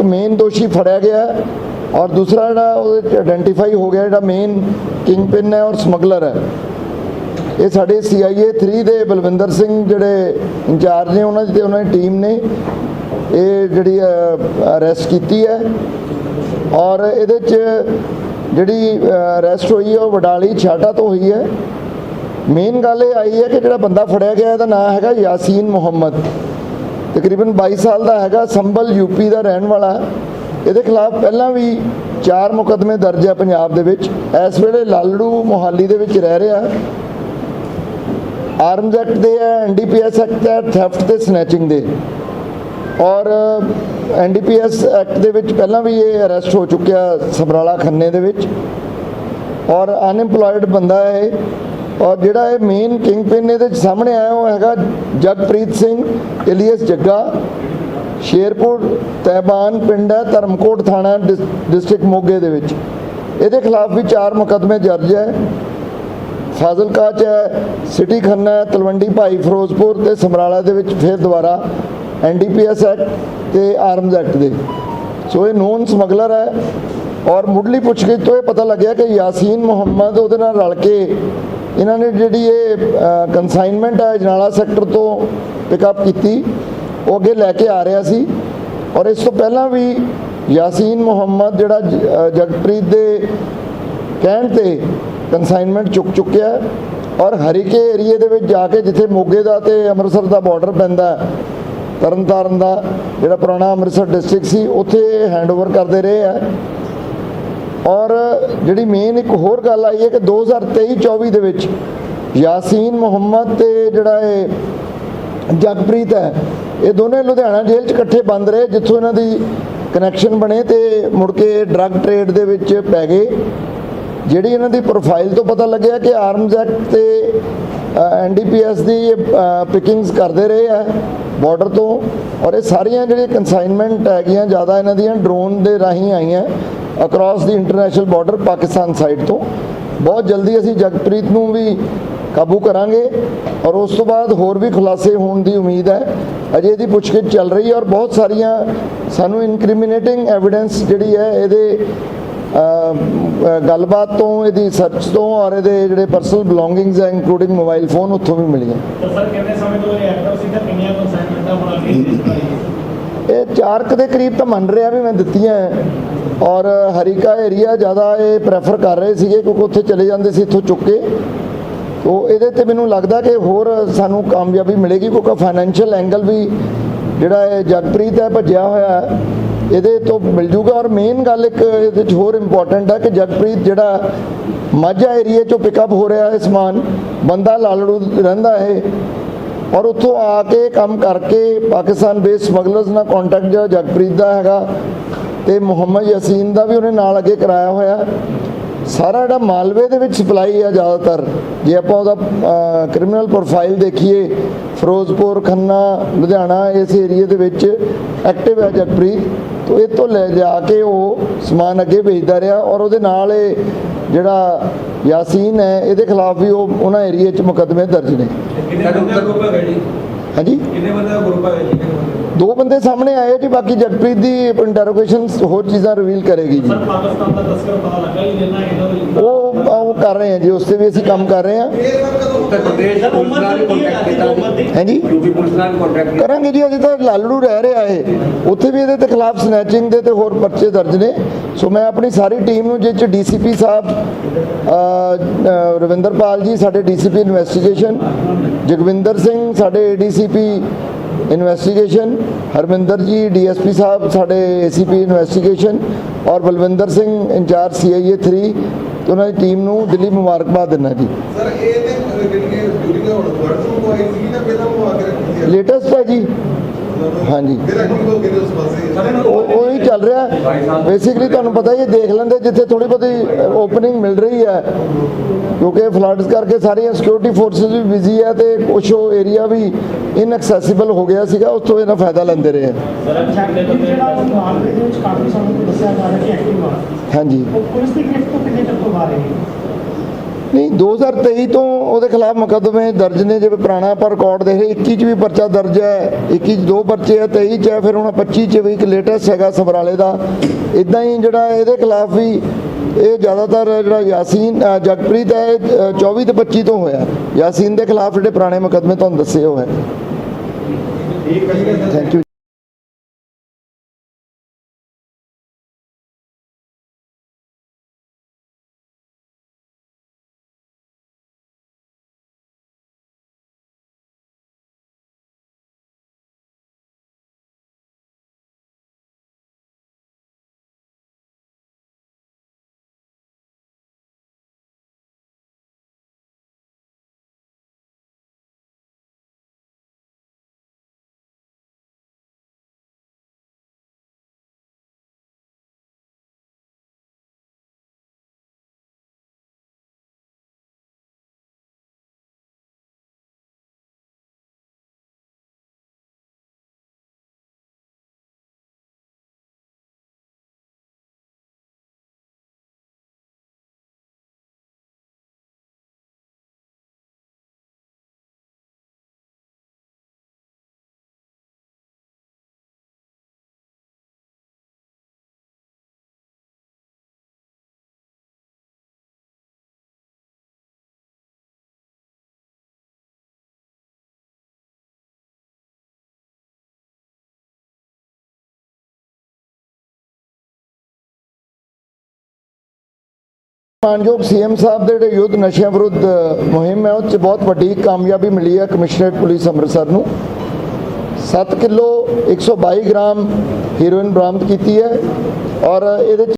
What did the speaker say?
ਇੱਕ ਮੇਨ ਦੋਸ਼ੀ ਫੜਿਆ ਗਿਆ ਔਰ ਦੂਸਰਾ ਜਿਹੜਾ ਉਹਦੇ ਚ ਆਇਡੈਂਟੀਫਾਈ ਹੋ ਗਿਆ ਜਿਹੜਾ ਮੇਨ ਕਿੰਗ ਕਿੰਗਪਿਨ ਹੈ ਔਰ ਸਮਗਲਰ ਹੈ। ਇਹ ਸਾਡੇ CIA 3 ਦੇ ਬਲਵਿੰਦਰ ਸਿੰਘ ਜਿਹੜੇ ਇੰਚਾਰਜ ਨੇ, ਉਹਨਾਂ ਦੀ ਤੇ ਉਹਨਾਂ ਦੀ ਟੀਮ ਨੇ ਇਹ ਜਿਹੜੀ ਅਰੈਸਟ ਕੀਤੀ ਹੈ। ਔਰ ਇਹਦੇ ਚ ਜਿਹੜੀ ਅਰੈਸਟ ਹੋਈ ਹੈ, ਉਹ ਵਡਾਲੀ ਛਾਟਾ ਤੋਂ ਹੋਈ ਹੈ। ਮੇਨ ਗੱਲ ਇਹ ਆਈ ਹੈ ਕਿ ਜਿਹੜਾ ਬੰਦਾ ਫੜਿਆ ਗਿਆ, ਇਹਦਾ ਨਾਮ ਹੈਗਾ ਯਾਸੀਨ ਮੁਹੰਮਦ। ਤਕਰੀਬਨ 22 ਸਾਲ ਦਾ ਹੈਗਾ, ਸੰਭਲ ਯੂਪੀ ਦਾ ਰਹਿਣ ਵਾਲਾ। ਇਹਦੇ ਖਿਲਾਫ ਪਹਿਲਾਂ ਵੀ ਚਾਰ ਮੁਕੱਦਮੇ ਦਰਜ ਹੈ ਪੰਜਾਬ ਦੇ ਵਿੱਚ। ਇਸ ਵੇਲੇ ਲਾਲੜੂ ਮੋਹਾਲੀ ਦੇ ਵਿੱਚ ਰਹਿ ਰਿਹਾ। ਆਰਮਜ਼ ਐਕਟ ਦੇ ਹੈ ਐਨਡੀਪੀਐਸ ਐਕਟ ਹੈ, ਥੈਫਟ ਤੇ ਸਨੈਚਿੰਗ ਦੇ। ਔਰ ਐਨਡੀਪੀਐਸ ਐਕਟ ਦੇ ਵਿੱਚ ਪਹਿਲਾਂ ਵੀ ਇਹ ਅਰੈਸਟ ਹੋ ਚੁੱਕਿਆ ਸਮਰਾਲਾ ਖੰਨੇ ਦੇ ਵਿੱਚ। ਔਰ ਅਨਇੰਪਲੋਇਡ ਬੰਦਾ ਹੈ ਔਰ ਜਿਹੜਾ ਇਹ ਮੇਨ ਕਿੰਗ ਪਿਨ ਇਹਦੇ 'ਚ ਸਾਹਮਣੇ ਆਇਆ ਉਹ ਹੈਗਾ ਜਗਪ੍ਰੀਤ ਸਿੰਘ, ਇਲੀਅਸ ਜੱਗਾ, ਸ਼ੇਰਪੁਰ ਤੈਬਾਨ ਪਿੰਡ ਹੈ, ਧਰਮਕੋਟ ਥਾਣਾ ਡਿਸ- ਡਿਸਟ੍ਰਿਕਟ ਮੋਗੇ ਦੇ ਵਿੱਚ। ਇਹਦੇ ਖਿਲਾਫ ਵੀ ਚਾਰ ਮੁਕੱਦਮੇ ਦਰਜ ਹੈ। ਫਾਜ਼ਿਲਕਾ ਚ ਹੈ, ਸਿਟੀ ਖੰਨਾ ਹੈ, ਤਲਵੰਡੀ ਭਾਈ ਫਿਰੋਜ਼ਪੁਰ ਤੇ ਸਮਰਾਲਾ ਦੇ ਵਿੱਚ ਫਿਰ ਦੁਬਾਰਾ ਐਨਡੀਪੀਐਸ ਐਕਟ ਤੇ ਆਰਮਜ਼ ਐਕਟ ਦੇ। ਸੋ ਇਹ ਨੋਨ ਸਮਗਲਰ ਹੈ। ਔਰ ਮੁੱਢਲੀ ਪੁੱਛਗਿੱਛ ਤੋਂ ਇਹ ਪਤਾ ਲੱਗਿਆ ਕਿ ਯਾਸੀਨ ਮੁਹੰਮਦ ਉਹਦੇ ਨਾਲ ਰਲ ਕੇ ਇਹਨਾਂ ਨੇ ਜਿਹੜੀ ਇਹ ਕਨਸਾਈਨਮੈਂਟ ਹੈ ਜਨਾਲਾ ਸੈਕਟਰ ਤੋਂ ਪਿਕਅਪ ਕੀਤੀ ਉਹ ਅੱਗੇ ਲੈ ਕੇ ਆ ਰਿਹਾ ਸੀ। ਔਰ ਇਸ ਤੋਂ ਪਹਿਲਾਂ ਵੀ ਯਾਸੀਨ ਮੁਹੰਮਦ ਜਿਹੜਾ ਜ- ਜਗਪ੍ਰੀਤ ਦੇ ਕਹਿਣ ਤੇ ਕਨਸਾਈਨਮੈਂਟ ਚੁੱਕ ਚੁੱਕਿਆ ਔਰ ਹਰੀਕੇ ਏਰੀਏ ਦੇ ਵਿੱਚ ਜਾ ਕੇ ਜਿੱਥੇ ਮੋਗੇ ਦਾ ਤੇ ਅੰਮ੍ਰਿਤਸਰ ਦਾ ਬਾਰਡਰ ਪੈਂਦਾ ਹੈ, ਤਰਨਤਾਰਨ ਦਾ ਜਿਹੜਾ ਪੁਰਾਣਾ ਅੰਮ੍ਰਿਤਸਰ ਡਿਸਟ੍ਰਿਕਟ ਸੀ ਉੱਥੇ ਹੈਂਡਓਵਰ ਕਰਦੇ ਰਹੇ ਆ ਔਰ ਜਿਹੜੀ ਮੇਨ ਇੱਕ ਹੋਰ ਗੱਲ ਆਈ ਹੈ ਕਿ 2023-24 ਦੇ ਵਿੱਚ ਯਾਸੀਨ ਮੁਹੰਮਦ ਤੇ ਜਿਹੜਾ ਇਹ ਜਗਪ੍ਰੀਤ ਹੈ, ਇਹ ਦੋਨੇ ਲੁਧਿਆਣਾ ਜੇਲ੍ਹ 'ਚ ਇਕੱਠੇ ਬੰਦ ਰਹੇ, ਜਿੱਥੋਂ ਇਹਨਾਂ ਦੀ ਕਨੈਕਸ਼ਨ ਬਣੇ ਤੇ ਮੁੜ ਕੇ ਡਰੱਗ ਟ੍ਰੇਡ ਦੇ ਵਿੱਚ ਪੈ ਗਏ। ਜਿਹੜੀ ਇਹਨਾਂ ਦੀ ਪ੍ਰੋਫਾਈਲ ਤੋਂ ਪਤਾ ਲੱਗਿਆ ਕਿ ਆਰਮਜ਼ ਐਕਟ ਤੇ ਐਨਡੀਪੀਐਸ ਦੀ ਇਹ ਪਿਕਿੰਗਸ ਕਰਦੇ ਰਹੇ ਆ ਬਾਰਡਰ ਤੋਂ, ਔਰ ਇਹ ਸਾਰੀਆਂ ਜਿਹੜੀਆਂ ਕਨਸਾਈਨਮੈਂਟ ਹੈਗੀਆਂ, ਜ਼ਿਆਦਾ ਇਹਨਾਂ ਦੀਆਂ ਡਰੋਨ ਦੇ ਰਾਹੀਂ ਆਈਆਂ ਅਕ੍ਰੋਸ ਦੀ ਇੰਟਰਨੈਸ਼ਨਲ ਬਾਰਡਰ ਪਾਕਿਸਤਾਨ ਸਾਈਡ ਤੋਂ। ਬਹੁਤ ਜਲਦੀ ਅਸੀਂ ਜਗਪ੍ਰੀਤ ਨੂੰ ਵੀ ਕਾਬੂ ਕਰਾਂਗੇ, ਔਰ ਉਸ ਤੋਂ ਬਾਅਦ ਹੋਰ ਵੀ ਖੁਲਾਸੇ ਹੋਣ ਦੀ ਉਮੀਦ ਹੈ। ਅਜੇ ਇਹਦੀ ਪੁੱਛਗਿੱਛ ਚੱਲ ਰਹੀ ਹੈ, ਔਰ ਬਹੁਤ ਸਾਰੀਆਂ ਸਾਨੂੰ ਇਨਕ੍ਰਿਮੀਨੇਟਿੰਗ ਐਵੀਡੈਂਸ ਜਿਹੜੀ ਹੈ, ਇਹਦੇ ਗੱਲਬਾਤ ਤੋਂ ਇਹਦੀ ਸਰਚ ਤੋਂ ਔਰ ਇਹਦੇ ਜਿਹੜੇ ਪਰਸਨਲ ਬਿਲੋਂਗਿੰਗਸ ਹੈ ਇਨਕਲੂਡਿੰਗ ਮੋਬਾਈਲ ਫੋਨ ਉੱਥੋਂ ਵੀ ਮਿਲੀਆਂ। ਸਰ ਕਿੰਨੇ ਸਮੇਂ ਤੋਂ ਇਹ ਐਕਟਿਵ ਸੀ ਤਾਂ ਕਿੰਨੀਆਂ ਬਣਾ ਕੇ ਇਹ ਦੇ ਕਰੀਬ ਤਾਂ ਮੰਨ ਰਿਹਾ ਵੀ ਮੈਂ ਦਿੱਤੀਆਂ। ਔਰ ਹਰੀਕਾ ਏਰੀਆ ਜ਼ਿਆਦਾ ਇਹ ਪ੍ਰੈਫਰ ਕਰ ਰਹੇ ਸੀਗੇ ਕਿਉਂਕਿ ਉੱਥੇ ਚਲੇ ਜਾਂਦੇ ਸੀ ਇੱਥੋਂ ਚੁੱਕ ਕੇ। ਤੋ ਇਹਦੇ ਤੇ ਮੈਨੂੰ ਲੱਗਦਾ ਕਿ ਹੋਰ ਸਾਨੂੰ ਕਾਮਯਾਬੀ ਮਿਲੇਗੀ ਕਿਉਂਕਿ ਫਾਈਨੈਂਸ਼ੀਅਲ ਐਂਗਲ ਵੀ ਜਿਹੜਾ ਇਹ ਜਗਪ੍ਰੀਤ ਹੈ ਭੱਜਿਆ ਹੋਇਆ। ਹੈ ਇਹਦੇ ਤੋਂ ਮਿਲ ਜੂਗਾ ਔਰ ਮੇਨ ਗੱਲ ਇੱਕ ਇਹਦੇ 'ਚ ਹੋਰ ਇੰਪੋਰਟੈਂਟ ਹੈ ਕਿ ਜਗਪ੍ਰੀਤ ਜਿਹੜਾ ਮਾਝਾ ਏਰੀਆ 'ਚੋਂ ਪਿਕਅਪ ਹੋ ਰਿਹਾ ਹੈ ਸਮਾਨ, ਬੰਦਾ ਲਾਲੜੂ ਰਹਿੰਦਾ ਹੈ ਔਰ ਉੱਥੋਂ ਆ ਕੇ ਕੰਮ ਕਰਕੇ ਪਾਕਿਸਤਾਨ ਬੇਸ ਸਮਗਲਰਸ ਨਾਲ ਕੰਟੈਕਟ ਜਿਹੜਾ ਜਗਪ੍ਰੀਤ ਦਾ ਹੈਗਾ ਤੇ ਮੁਹੰਮਦ ਯਸੀਨ ਦਾ ਵੀ ਉਹਨੇ ਨਾਲ ਅੱਗੇ ਕਰਾਇਆ ਹੋਇਆ। ਸਾਰਾ ਜਿਹੜਾ ਮਾਲਵੇ ਦੇ ਵਿੱਚ ਸਪਲਾਈ ਹੈ ਜ਼ਿਆਦਾਤਰ, ਜੇ ਆਪਾਂ ਉਹਦਾ ਕ੍ਰਿਮੀਨਲ ਪ੍ਰੋਫਾਈਲ ਦੇਖੀਏ, ਫਿਰੋਜ਼ਪੁਰ, ਖੰਨਾ, ਲੁਧਿਆਣਾ ਇਸ ਏਰੀਏ ਦੇ ਵਿੱਚ ਐਕਟਿਵ ਹੈ ਜਗਪ੍ਰੀਤ। ਤੋਂ ਇਹ ਤੋਂ ਲੈ ਜਾ ਕੇ ਉਹ ਸਮਾਨ ਅੱਗੇ ਵੇਚਦਾ ਰਿਹਾ ਔਰ ਉਹਦੇ ਨਾਲ ਇਹ ਜਿਹੜਾ ਯਾਸੀਨ ਹੈ ਇਹਦੇ ਖਿਲਾਫ ਵੀ ਉਹ ਉਹਨਾਂ ਏਰੀਏ 'ਚ ਮੁਕੱਦਮੇ ਦਰਜ ਨੇ। ਹਾਂਜੀ? ਕਿੰਨੇ ਬੰਦੇ ਦਾ ਗਰੁੱਪ ਹੈ ਜੀ? ਦਾ? ਬੰਦੇ ਸਾਹਮਣੇ ਆਏ ਜੀ ਬਾਕੀ ਜਗਪ੍ਰੀਤ ਦੀ ਇੰਟਰੋਗੇਸ਼ਨ ਹੋਰ ਚੀਜ਼ਾਂ ਰਿਵੀਲ ਕਰੇਗੀ ਜੀ। ਸਰ ਪਾਕਿਸਤਾਨ ਦਾ ਤਸਕਰ ਪਤਾ ਲੱਗਾ ਹੀ ਜਿੰਨਾ ਇਹਨਾਂ ਦਾ ਉਹ ਉਹ ਕਰ ਰਹੇ ਹਾਂ ਜੀ ਉਸ ਤੇ ਵੀ ਅਸੀਂ ਕੰਮ ਕਰ ਰਹੇ ਹਾਂ ਉੱਤਰ ਪ੍ਰਦੇਸ਼ ਪੁਲਿਸ ਨਾਲ ਕੰਟੈਕਟ ਕੀਤਾ ਜੀ ਹਾਂਜੀ? ਯੂਪੀ ਪੁਲਿਸ ਨਾਲ ਕੰਟੈਕਟ ਕਰਾਂਗੇ ਜੀ ਅਜੇ ਤਾਂ ਲਾਲੜੂ ਰਹਿ ਰਿਹਾ ਹੈ ਉੱਥੇ ਵੀ ਇਹਦੇ ਤੇ ਖਿਲਾਫ ਸਨੈਚਿੰਗ ਦੇ ਤੇ ਹੋਰ ਪਰਚੇ ਦਰਜ ਨੇ। ਸੋ ਮੈਂ ਆਪਣੀ ਸਾਰੀ ਟੀਮ ਨੂੰ ਜਿਹ ਚ ਡੀਸੀਪੀ ਸਾਹਿਬ ਅ, ਅ, ਰਵਿੰਦਰਪਾਲ ਜੀ ਸਾਡੇ ਡੀਸੀਪੀ ਇਨਵੈਸਟੀਗੇਸ਼ਨ ਜਗਵਿੰਦਰ ਸਿੰਘ ਸਾਡੇ ਏਡੀਸੀਪੀ ਇਨਵੈਸਟੀਗੇਸ਼ਨ ਹਰਮਿੰਦਰ ਜੀ ਡੀਐਸਪੀ ਸਾਹਿਬ ਸਾਡੇ ਏਸੀਪੀ ਇਨਵੈਸਟੀਗੇਸ਼ਨ ਔਰ ਬਲਵਿੰਦਰ ਸਿੰਘ ਇੰਚਾਰਜ ਸੀਆਈਏ 3 ਤੇ ਉਹਨਾਂ ਦੀ ਟੀਮ ਨੂੰ ਦਿੱਲੀ ਮੁਬਾਰਕਬਾਦ ਦਿੰਦਾ ਜੀ। ਸਰ ਇਹ ਤੇ ਜਿਹੜੀਆਂ ਡਿਊਟੀਆਂ ਹੁਣ ਤੋਂ ਆਈ ਸੀ ਨਾ ਪਹਿਲਾਂ ਉਹ ਆ ਕੇ ਰੱਖੀ ਸੀ? ਲੇਟੈਸਟ ਹੈ ਜੀ। ਹਾਂਜੀ। ਉਹ ਹੀ ਚੱਲ ਰਿਹਾ। ਬੇਸਿਕਲੀ ਤੁਹਾਨੂੰ ਪਤਾ ਹੀ ਹੈ ਦੇਖ ਲੈਂਦੇ ਜਿੱਥੇ ਥੋੜੀ ਬਹੁਤੀ ਓਪਨਿੰਗ ਮਿਲ ਰਹੀ ਹੈ। ਕਿਉਂਕਿ ਫਲੱਡਸ ਕਰਕੇ ਸਾਰੀਆਂ ਸਿਕਿਉਰਿਟੀ ਫੋਰਸਸ ਵੀ ਬਿਜ਼ੀ ਹੈ ਤੇ ਕੁਝ ਉਹ ਏਰੀਆ ਵੀ ਇਨਐਕਸੈਸੀਬਲ ਹੋ ਗਿਆ ਸੀਗਾ, ਉਸ ਤੋਂ ਇਹਨਾਂ ਫਾਇਦਾ ਲੈਂਦੇ ਰਹੇ। ਹਾਂਜੀ। ਉਹ ਪੁਲਿਸ ਦੀ ਗ੍ਰਿਫਤ ਤੋਂ ਨਹੀਂ 2023 ਤੋਂ ਉਹਦੇ ਖਿਲਾਫ ਮੁਕੱਦਮੇ ਦਰਜ ਨੇ, ਜਿਵੇਂ ਪੁਰਾਣਾ ਆਪਾਂ ਰਿਕਾਰਡ ਦੇਖ ਰਹੇ 21 ਚ ਵੀ ਪਰਚਾ ਦਰਜ ਹੈ 21 ਚ ਦੋ ਪਰਚੇ ਹੈ 23 ਚ ਹੈ, ਫਿਰ ਹੁਣ 25 ਚ ਵੀ ਇੱਕ ਲੇਟੈਸਟ ਹੈਗਾ ਸਮਰਾਲੇ ਦਾ। ਇਦਾਂ ਹੀ ਜਿਹੜਾ ਇਹਦੇ ਖਿਲਾਫ ਵੀ ਇਹ ਜ਼ਿਆਦਾਤਰ ਜਿਹੜਾ ਯਾਸੀਨ ਜਗਪ੍ਰੀਤ ਹੈ ਇਹ, ਅ, 24 ਤੇ 25 ਤੋਂ ਹੋਇਆ। ਯਾਸੀਨ ਦੇ ਖਿਲਾਫ ਜਿਹੜੇ ਪੁਰਾਣੇ ਮੁਕੱਦਮੇ ਤੁਹਾਨੂੰ ਦੱਸੇ ਹੋਏ। ਠੀਕ ਹੈ ਥੈਂਕ ਯੂ ਮਾਨਯੋਗ ਸੀਐਮ ਸਾਹਿਬ ਦੇ ਜਿਹੜੇ ਯੁੱਧ ਨਸ਼ਿਆਂ ਵਿਰੁੱਧ ਮੁਹਿੰਮ ਹੈ, ਉਹ 'ਚ ਬਹੁਤ ਵੱਡੀ ਕਾਮਯਾਬੀ ਮਿਲੀ ਹੈ ਕਮਿਸ਼ਨਰੇਟ ਪੁਲਿਸ ਅੰਮ੍ਰਿਤਸਰ ਨੂੰ। 7 ਕਿਲੋ 122 ਗ੍ਰਾਮ ਹੀਰੋਇਨ ਬਰਾਮਦ ਕੀਤੀ ਹੈ ਔਰ ਇਹਦੇ 'ਚ